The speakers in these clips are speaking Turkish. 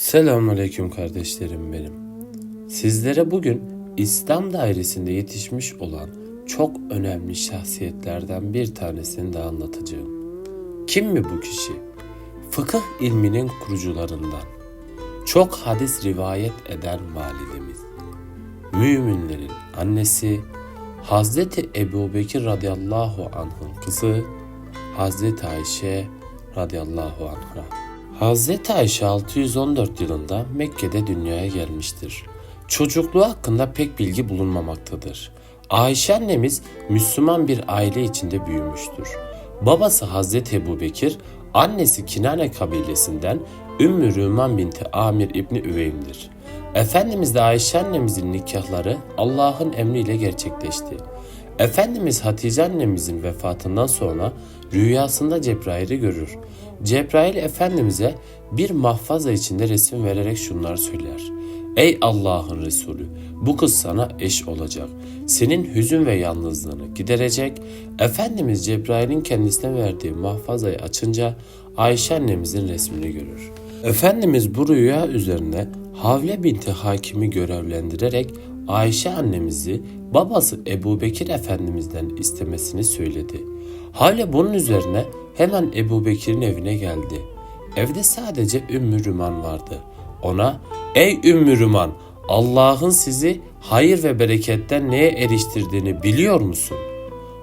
Selamünaleyküm kardeşlerim benim. Sizlere bugün İslam dairesinde yetişmiş olan çok önemli şahsiyetlerden bir tanesini de anlatacağım. Kim mi bu kişi? Fıkıh ilminin kurucularından. Çok hadis rivayet eden validemiz. Müminlerin annesi Hazreti Ebu Bekir radıyallahu anh'ın kızı Hazreti Ayşe radıyallahu anh'a. Hazreti Ayşe 614 yılında Mekke'de dünyaya gelmiştir. Çocukluğu hakkında pek bilgi bulunmamaktadır. Ayşe annemiz Müslüman bir aile içinde büyümüştür. Babası Hazreti Ebu Bekir, annesi Kinane kabilesinden Ümmü Rüman binti Amir İbni Üveym'dir. Efendimiz de Ayşe annemizin nikahları Allah'ın emriyle gerçekleşti. Efendimiz Hatice annemizin vefatından sonra rüyasında Cebrail'i görür. Cebrail Efendimiz'e bir mahfaza içinde resim vererek şunları söyler. Ey Allah'ın Resulü bu kız sana eş olacak. Senin hüzün ve yalnızlığını giderecek. Efendimiz Cebrail'in kendisine verdiği mahfazayı açınca Ayşe annemizin resmini görür. Efendimiz bu rüya üzerine Havle binti Hakim'i görevlendirerek Ayşe annemizi babası Ebu Bekir Efendimiz'den istemesini söyledi. Havle bunun üzerine hemen Ebu Bekir'in evine geldi. Evde sadece Ümmü Rüman vardı. Ona ''Ey Ümmü Rüman Allah'ın sizi hayır ve bereketten neye eriştirdiğini biliyor musun?''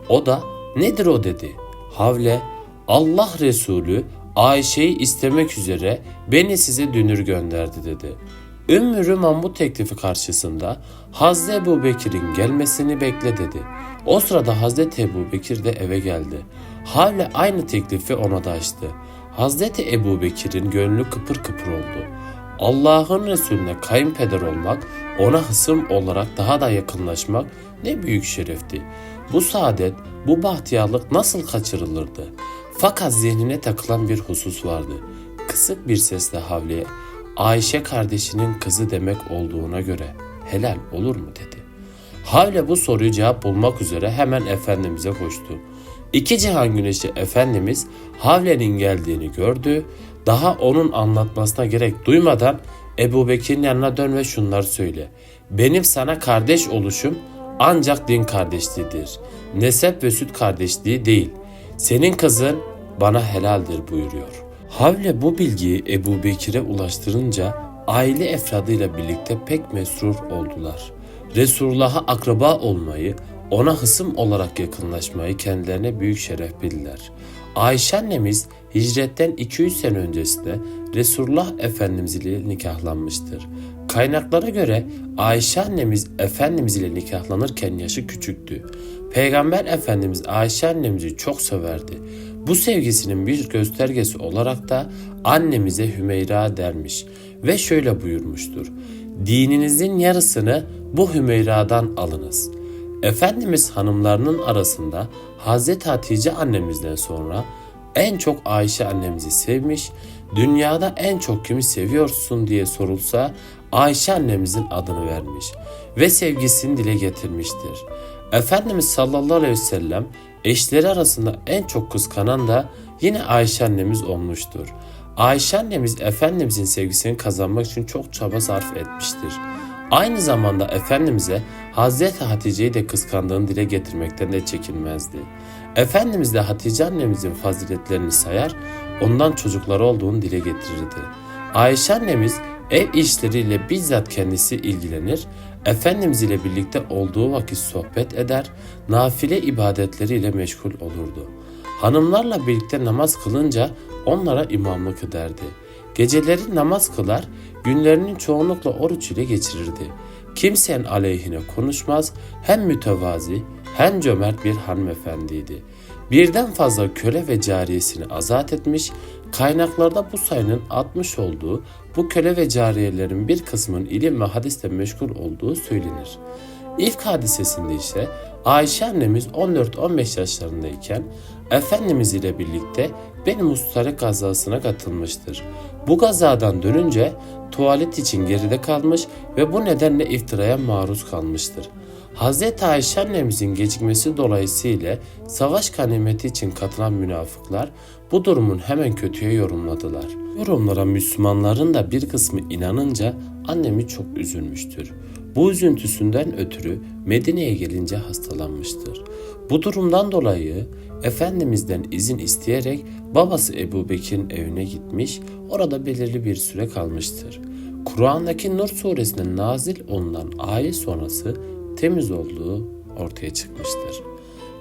O da nedir o dedi. Havle Allah Resulü Ayşe'yi istemek üzere beni size dünür gönderdi dedi. Ümmü Rüman bu teklifi karşısında Hazreti Ebu Bekir'in gelmesini bekle dedi. O sırada Hazreti Ebu Bekir de eve geldi. Havle aynı teklifi ona da açtı. Hazreti Ebu Bekir'in gönlü kıpır kıpır oldu. Allah'ın Resulüne kayınpeder olmak, ona hısım olarak daha da yakınlaşmak ne büyük şerefti. Bu saadet, bu bahtiyarlık nasıl kaçırılırdı? Fakat zihnine takılan bir husus vardı. Kısık bir sesle Havli'ye, Ayşe kardeşinin kızı demek olduğuna göre helal olur mu dedi. Havle bu soruyu cevap bulmak üzere hemen Efendimiz'e koştu. İki cihan güneşi Efendimiz Havle'nin geldiğini gördü. Daha onun anlatmasına gerek duymadan Ebu Bekir'in yanına dön ve şunları söyle. Benim sana kardeş oluşum ancak din kardeşliğidir. Nesep ve süt kardeşliği değil. Senin kızın bana helaldir buyuruyor. Havle bu bilgiyi Ebu Bekir'e ulaştırınca aile efradıyla birlikte pek mesrur oldular. Resulullah'a akraba olmayı, ona hısım olarak yakınlaşmayı kendilerine büyük şeref bildiler. Ayşe annemiz hicretten 200 sene öncesinde Resulullah Efendimiz ile nikahlanmıştır. Kaynaklara göre Ayşe annemiz Efendimiz ile nikahlanırken yaşı küçüktü. Peygamber Efendimiz Ayşe annemizi çok severdi. Bu sevgisinin bir göstergesi olarak da annemize Hümeyra dermiş ve şöyle buyurmuştur. Dininizin yarısını bu Hümeyra'dan alınız. Efendimiz hanımlarının arasında Hazreti Hatice annemizden sonra en çok Ayşe annemizi sevmiş, dünyada en çok kimi seviyorsun diye sorulsa Ayşe annemizin adını vermiş ve sevgisini dile getirmiştir. Efendimiz sallallahu aleyhi ve sellem eşleri arasında en çok kıskanan da yine Ayşe annemiz olmuştur. Ayşe annemiz Efendimizin sevgisini kazanmak için çok çaba sarf etmiştir. Aynı zamanda Efendimiz'e Hazreti Hatice'yi de kıskandığını dile getirmekten de çekinmezdi. Efendimiz de Hatice annemizin faziletlerini sayar, ondan çocukları olduğunu dile getirirdi. Ayşe annemiz ev işleriyle bizzat kendisi ilgilenir, Efendimiz ile birlikte olduğu vakit sohbet eder, nafile ibadetleriyle meşgul olurdu. Hanımlarla birlikte namaz kılınca onlara imamlık ederdi. Geceleri namaz kılar, günlerinin çoğunlukla oruç ile geçirirdi. Kimsenin aleyhine konuşmaz, hem mütevazi hem cömert bir hanımefendiydi. Birden fazla köle ve cariyesini azat etmiş, kaynaklarda bu sayının 60 olduğu, bu köle ve cariyelerin bir kısmının ilim ve hadiste meşgul olduğu söylenir. İlk hadisesinde ise Ayşe annemiz 14-15 yaşlarındayken Efendimiz ile birlikte bir Mustarek gazasına katılmıştır. Bu gazadan dönünce tuvalet için geride kalmış ve bu nedenle iftiraya maruz kalmıştır. Hz. Ayşe annemizin gecikmesi dolayısıyla savaş ganimeti için katılan münafıklar bu durumun hemen kötüye yorumladılar Yorumlara Müslümanların da bir kısmı inanınca annemi çok üzülmüştür. Bu üzüntüsünden ötürü Medine'ye gelince hastalanmıştır. Bu durumdan dolayı Efendimiz'den izin isteyerek babası Ebu Bekir'in evine gitmiş, orada belirli bir süre kalmıştır. Kur'an'daki Nur suresinin nazil olunan ayet sonrası temiz olduğu ortaya çıkmıştır.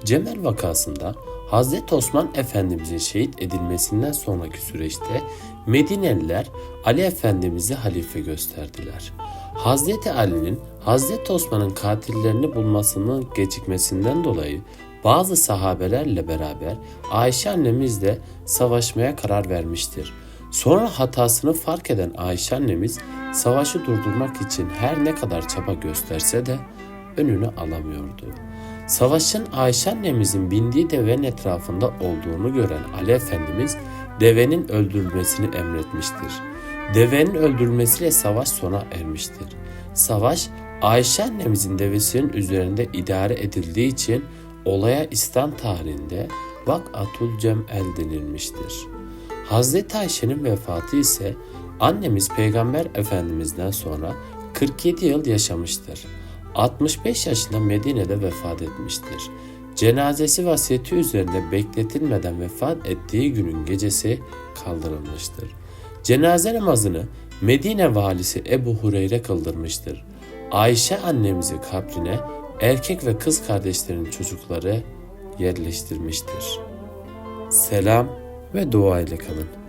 Cemel vakasında Hazreti Osman Efendimizin şehit edilmesinden sonraki süreçte Medineliler Ali Efendimiz'i halife gösterdiler. Hazreti Ali'nin Hazreti Osman'ın katillerini bulmasının gecikmesinden dolayı bazı sahabelerle beraber Ayşe annemiz de savaşmaya karar vermiştir. Sonra hatasını fark eden Ayşe annemiz savaşı durdurmak için her ne kadar çaba gösterse de önünü alamıyordu. Savaşın Ayşe annemizin bindiği devenin etrafında olduğunu gören Ali Efendimiz devenin öldürülmesini emretmiştir. Devenin öldürülmesiyle savaş sona ermiştir. Savaş Ayşe annemizin devesinin üzerinde idare edildiği için olaya İslam tarihinde Vakatul Cem'el denilmiştir. Hazreti Ayşe'nin vefatı ise annemiz Peygamber Efendimiz'den sonra 47 yıl yaşamıştır. 65 yaşında Medine'de vefat etmiştir. Cenazesi vasiyeti üzerinde bekletilmeden vefat ettiği günün gecesi kaldırılmıştır. Cenaze namazını Medine valisi Ebu Hureyre kıldırmıştır. Ayşe annemizi kabrine erkek ve kız kardeşlerin çocukları yerleştirmiştir. Selam ve dua ile kalın.